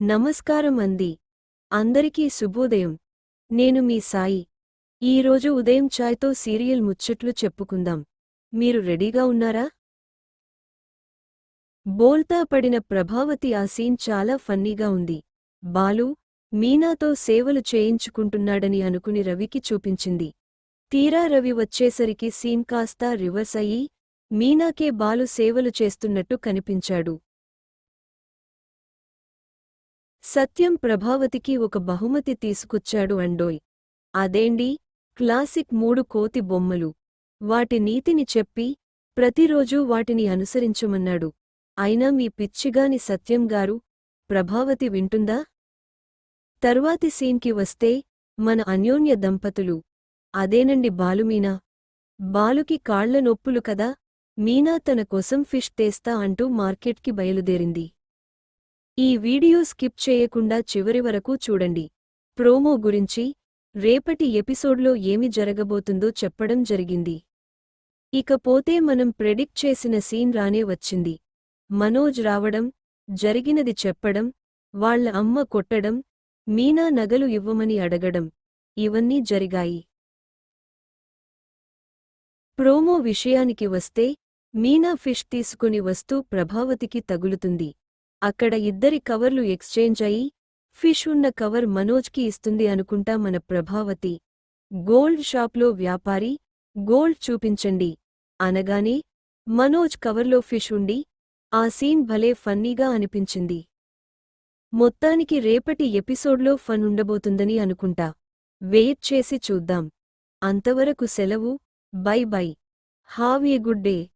నమస్కారం అంది అందరికీ శుభోదయం. నేను మీ సాయి. ఈరోజు ఉదయం ఛాయ్తో సీరియల్ ముచ్చట్లు చెప్పుకుందాం. మీరు రెడీగా ఉన్నారా? బోల్తా పడిన ప్రభావతి ఆ సీన్ చాలా ఫన్నీగా ఉంది. బాలు మీనాతో సేవలు చేయించుకుంటున్నాడని అనుకుని రవికి చూపించింది. తీరా రవి వచ్చేసరికి సీన్ కాస్తా రివర్స్ అయ్యి మీనాకే బాలు సేవలు చేస్తున్నట్టు కనిపించాడు. సత్యం ప్రభావతికి ఒక బహుమతి తీసుకొచ్చాడు అండోయ్. అదేండి? క్లాసిక్ మూడు కోతి బొమ్మలు. వాటి నీతిని చెప్పి ప్రతిరోజూ వాటిని అనుసరించమన్నాడు. అయినా మీ పిచ్చిగాని సత్యం గారు ప్రభావతి వింటుందా? తర్వాతి సీన్కి వస్తే మన అన్యోన్య దంపతులు. అదేనండి బాలుమీనా? బాలుకి కాళ్ళ నొప్పులు కదా మీనా తన కోసం ఫిష్ తేస్తా అంటూ మార్కెట్కి బయలుదేరింది. ఈ వీడియో స్కిప్ చేయకుండా చివరి వరకు చూడండి. ప్రోమో గురించి రేపటి ఎపిసోడ్లో ఏమి జరగబోతుందో చెప్పడం జరిగింది. ఇకపోతే మనం ప్రెడిక్ట్ చేసిన సీన్ రానే వచ్చింది. మనోజ్ రావడం జరిగినది చెప్పడం వాళ్ళ అమ్మ కొట్టడం మీనా నగలు ఇవ్వమని అడగడం ఇవన్నీ జరిగాయి. ప్రోమో విషయానికి వస్తే మీనా ఫిష్ తీసుకుని వస్తూ ప్రభావతికి తగులుతుంది. అక్కడ ఇద్దరి కవర్లు ఎక్స్చేంజ్ అయి ఫిష్ ఉన్న కవర్ మనోజ్కి ఇస్తుంది అనుకుంటా మన ప్రభావతి. గోల్డ్ షాప్లో వ్యాపారి గోల్డ్ చూపించండి. అనగానే మనోజ్ కవర్లో ఫిష్ ఉండి ఆ సీన్ భలే ఫన్నీగా అనిపించింది. మొత్తానికి రేపటి ఎపిసోడ్లో ఫన్ ఉండబోతుందని అనుకుంటా. వెయిట్ చేసి చూద్దాం. అంతవరకు సెలవు. Bye bye. Have a good day.